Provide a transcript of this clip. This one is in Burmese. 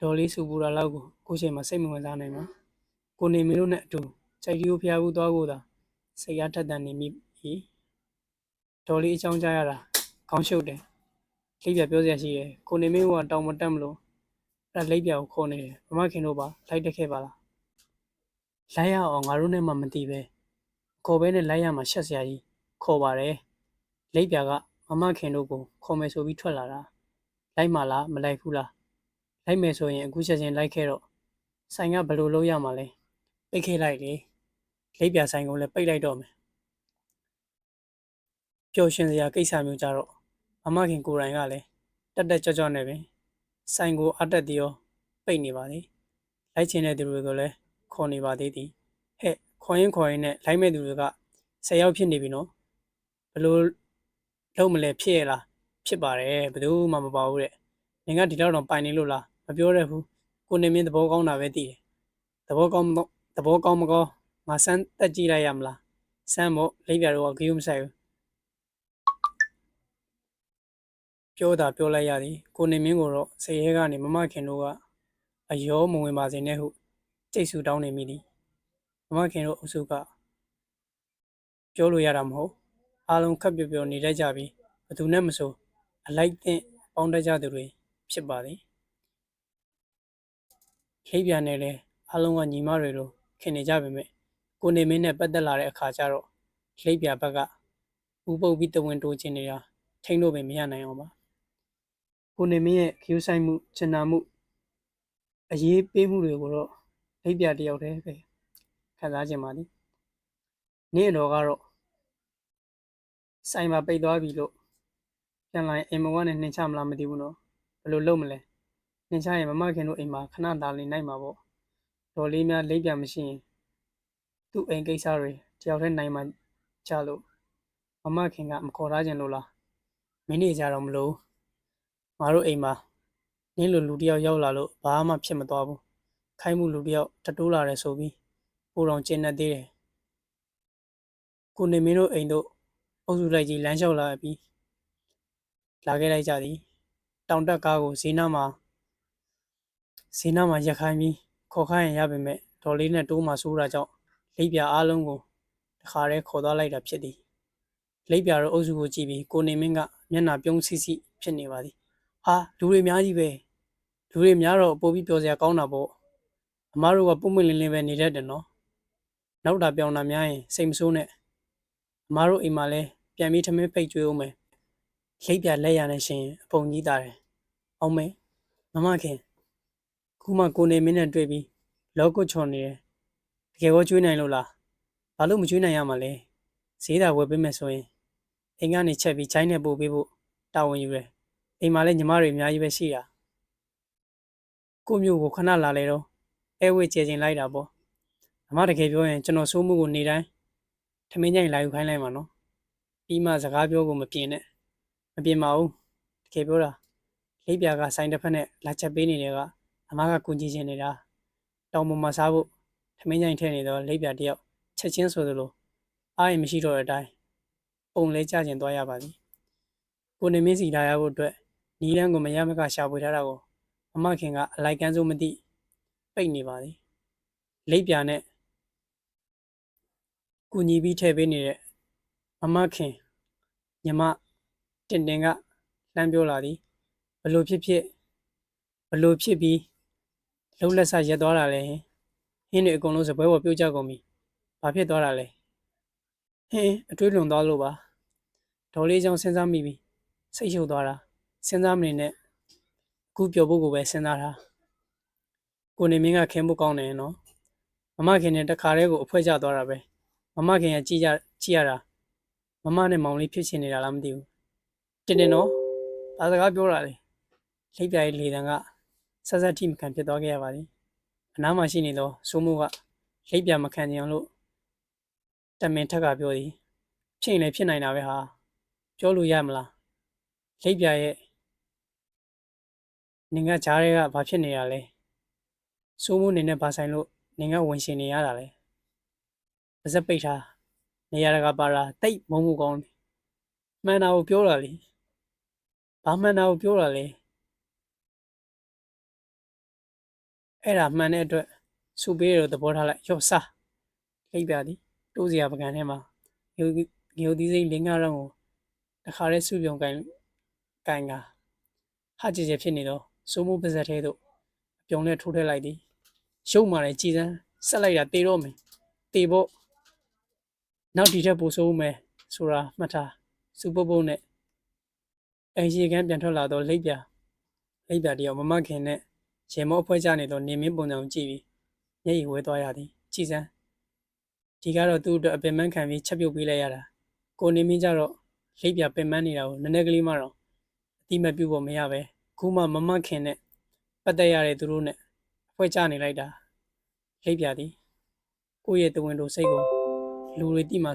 ဒေါ်လေးစူပူတာလောက်ကိုကိုချိန်မှာစိတ်မဝင်စားနိုင်ပါကိုနေမင်းတို့နဲ့အတူကြိုက်ကြီးကိုဖျားဘူးသွားကိုသာစိတ်အားထက်သန်နေမိပြီဒေါ်လေးအချောင်းကြားရတာခေါင်းရှုပ်တယ်လိပ်ပြပြောစရာရှိတယ်ကိုနေမင်းကတောင်မတက်မလို့အဲ့လိပ်ပြကိုခေါ်နေတယ်မမခင်တို့ပါလိုက်တက်ခဲ့ပါလားလိုက်ရအောင်ငါတို့နဲ့မှမတီးပဲခေါ်ပဲနဲ့လိုက်ရမှာရှက်စရာကြီးခေါ်ပါတယ်လိပ်ပြကမမခင်တို့ကိုခေါ်မယ်ဆိုပြီးထွက်လာတာလိုက်မှလားမလိုက်ဘူးလား လိုက်မယ်ဆိုရင်အခုချက်ချင်းလိုက်ခဲ့တော့ဆိုင်ကဘယ်လိုလုပ်ရမှာလဲပိတ်ခဲ့လိုက်လေလိပ်ပြဆိုင်ကိုလည်းပိတ်လိုက်တော့မယ်ပျော်ရွှင်စရာကိစ္စမျိုးကြတော့မမခင်ကိုယ်တိုင်ကလည်းတက်တက်ကြွကြွနဲ့ပဲဆိုင်ကိုအတက်တီရောပိတ်နေပါသေးလိုက်ချင်တဲ့သူတွေကိုလည်းခေါ်နေပါသေးသည်ဟဲ့ခေါ်ရင်ခေါ်ရင်နဲ့လိုက်မဲ့သူတွေက၁၀ယောက်ဖြစ်နေပြီနော်ဘယ်လိုလုံးမလဲဖြစ်ရလားဖြစ်ပါတယ်ဘယ်သူမှမပါဘူးတဲ့နင်ကဒီလောက်တော့ပိုင်နေလို့လား မပြောရဘူးကိုနေမင်းသဘောကောင်းတာပဲတည်တယ်သဘောကောင်းမသဘောကောင်းမကောင်းငါစမ်းတက်ကြည့်လိုက်ရမလားစမ်းမို့လိပ်ပြတော့ဂယုမဆိုင်ဘူးပြောတာပြောလိုက်ရသည်ကိုနေမင်းကိုတော့စိတ်ရဲကနေမမခင်တို့ကအယောမဝင်ပါစေနဲ့ဟုကြိတ်ဆူတောင်းနေမိသည်မမခင်တို့အုပ်စုကပြောလို့ရတာမဟုတ်အားလုံးခက်ပြောပြောနေတတ်ကြပြီးဘယ်သူနဲ့မဆိုအလိုက်တဲ့ပေါင်းတတ်ကြသူတွေဖြစ်ပါသည် ခိပ်ပြန်နေလဲအားလုံးကညီမတွေလိုခင်နေကြပေမဲ့ကိုနေမင်းနဲ့ပတ်သက်လာတဲ့အခါကျတော့လိပ်ပြဘက်ကဥပုပ်ပြီးတဝင်တိုးခြင်းနေတာထိန်းလို့ပဲမရနိုင်အောင်ပါကိုနေမင်းရဲ့ခ ्यू ဆိုင်မှုချင်နာမှုအရေးပေးမှုတွေကိုတော့လိပ်ပြတယောက်တည်းပဲခံစားခြင်းပါသည်နေ့တော်ကတော့ဆိုင်မှာပိတ်သွားပြီလို့ပြန်လာရင်အိမ်မဝနဲ့နှင်ချမလားမသိဘူးနော်ဘယ်လိုလုပ်မလဲ နှင်ချရင်မမခင်တို့အိမ်မှာခဏလာနေနိုင်မှာပေါ့ဒေါ်လေးများလိပ်ပြမရှိရင်သူ့အိမ်ကိစ္စတွေတယောက်တည်းနိုင်မှချလို့မမခင်ကမခေါ်ထားခြင်းလို့လားမင်းနေကြတော့မလို့ငါတို့အိမ်မှာနင်းလိုလူတယောက်ရောက်လာလို့ဘာမှဖြစ်မသွားဘူးခိုင်းမှုလူတယောက်တတိုးလာတယ်ဆိုပြီးပိုတော်ကျင်းနေသေးတယ်ကိုနေမင်းတို့အိမ်တို့အုပ်စုလိုက်ကြီးလမ်းလျှောက်လာပြီးလာခဲ့လိုက်ကြသည်တောင်တက်ကားကိုဈေးနားမှာ ဈေးနားမှာရက်ခိုင်းပြီးခေါ်ခိုင်းရင်ရပါမယ်ဒေါ်လေးနဲ့တိုးမှဆိုးတာကြောင့်လိပ်ပြအားလုံးကိုတခါတည်းခေါ်သွားလိုက်တာဖြစ်သည်လိပ်ပြတို့အုပ်စုကိုကြည့်ပြီးကိုနေမင်းကမျက်နှာပြုံးစီစီဖြစ်နေပါသည်ဟာလူတွေအများကြီးပဲလူတွေများတော့ပို့ပြီးပြောစရာကောင်းတာပေါ့အမားတို့ကပုံမလင်းလင်းပဲနေတတ်တယ်နော်နောက်တာပြောင်းတာများရင်စိတ်မဆိုးနဲ့အမားတို့အိမ်မှာလဲပြန်ပြီးထမင်းဖိတ်ကျွေးအောင်မယ်လိပ်ပြလက်ရနဲ့ရှင်အပုံကြီးတာတယ်အောင်မဲမမခင် ခုမှကိုနေမင်းနဲ့တွေ့ပြီးလောကုတ်ချော်နေတယ်တကယ်ကိုကျွေးနိုင်လို့လားဘာလို့မကျွေးနိုင်ရမှာလဲဈေးသာဝယ်ပေးမယ်ဆိုရင်အိမ်ကနေချက်ပြီးချိုင်းနဲ့ပို့ပေးဖို့တာဝန်ယူတယ်အိမ်မှာလည်းညီမတွေအများကြီးပဲရှိတာကိုမျိုးကိုခဏလာလေတော့အဲဝေကျဲချင်းလိုက်တာပေါ့အမတကယ်ပြောရင်ကျွန်တော်စိုးမှုကိုနေတိုင်းထမင်းကြိုင်လာယူခိုင်းလိုက်မှာနော်ပြီးမှစကားပြောကိုမပြင်းနဲ့မပြင်းပါဘူးတကယ်ပြောတာလိပ်ပြာကဆိုင်တစ်ဖက်နဲ့လာချက်ပေးနေတယ်ကအ မကကူညီချင်နေတာတောင်ပေါ်မှာစားဖို့ထမင်းကြိုင်ထဲနေတော့လိပ်ပြာတယောက်ချက်ချင်းဆိုသလိုအားရင်မရှိတော့တဲ့အတိုင်းပုံလဲကြကျင်သွားရပါသည်ကိုနေမင်းစီလာရဖို့အတွက်နီးလန်းကိုမရမကရှာဖွေထားတာကိုအမခင်ကအလိုက်ကန်းစိုးမသိပိတ်နေပါသည်လိပ်ပြာနဲ့ကူညီပြီးထည့်ပေးနေတဲ့မမခင်ညီမတင်တင်ကလှမ်းပြောလာသည်ဘလို့ဖြစ်ဖြစ်ဘလို့ဖြစ်ပြီး လှုပ်လက်ဆရက်သွားတာလဲဟင်းတွေအကုန်လုံးစပွဲပေါ်ပြုတ်ကြကုန်ပြီဘာဖြစ်သွားတာလဲဟင်းအတွေးလွန်သွားလို့ပါဒေါ်လေးချောင်းစဉ်းစားမိပြီစိတ်ရှုပ်သွားတာစဉ်းစားမနေနဲ့အခုပျော်ဖို့ကိုပဲစဉ်းစားတာကိုနေမင်းကခင်းဖို့ကောင်းတယ်နော်မမခင်နဲ့တခါတည်းကိုအဖွဲကျသွားတာပဲမမခင်ကကြည့်ကြကြည့်ရတာမမနဲ့မောင်လေးဖြစ်ချင်နေတာလားမသိဘူးတင်တင်နော်ဒါစကားပြောတာလေလိပ်ပြားရဲ့လေတံက ဆက်ဆက်ထိမခံဖြစ်သွားခဲ့ရပါသည်အနားမှာရှိနေသောစိုးမိုးကလိပ်ပြားမခံကြအောင်လို့တမင်ထက်ကပြောသည်ဖြစ်ရင်လည်းဖြစ်နိုင်တာပဲဟာပြောလို့ရမလားလိပ်ပြားရဲ့နင်ကကြားရဲကဘာဖြစ်နေရလဲစိုးမိုးနေနဲ့ဘာဆိုင်လို့နင်ကဝင်ရှင်နေရတာလဲပါစက်ပိတ်ထားနေရတကပါတာတိတ်မုံမှုကောင်းတယ်မှန်တာကိုပြောတာလေဘာမှန်တာကိုပြောတာလဲ အဲ့ဒါမှန်တဲ့အတွက်စူပေးရတော့သဘောထားလိုက်ရော့စားလိပ်ပြသည်တိုးစရာပကံထဲမှာငုတ်ငုတ်သီးစိမ့်လင်းကားတော့ကိုတခါတည်းစုပြုံကင်ကင်ကဟာကြည်ကြဖြစ်နေတော့စိုးမိုးပါဇက်ထဲသို့အပြုံနဲ့ထိုးထည့်လိုက်သည်ရုပ်မာတယ်ကြည်စမ်းဆက်လိုက်တာတေတော့မယ်တေဖို့နောက်ဒီထက်ပိုဆိုးမယ်ဆိုတာမှတ်ထားစူပုတ်ပုတ်နဲ့အင်ရှင်ကန်းပြန်ထွက်လာတော့လိပ်ပြလိပ်ပြတယောက်မမခင်နဲ့ ရေမောအဖွဲကြနေတော့နေမင်းပုံစံကိုကြည့်ပြီးမျက်ရည်ဝဲသွားရသည်ကြည်စမ်းဒီကတော့သူ့အတွက်အပင်ပန်းခံပြီးချက်ပြုတ်ပေးလိုက်ရတာကိုနေမင်းကြတော့လိပ်ပြပင်ပန်းနေတာကိုနည်းနည်းကလေးမှတော့အတိမပြုတ်ဖို့မရပဲခုမှမမခင်နဲ့ပတ်သက်ရတဲ့သူတို့နဲ့အဖွဲကြနေလိုက်တာလိပ်ပြသည်ကိုယ့်ရဲ့တဝင်တို့စိတ်ကိုလူတွေတိမှ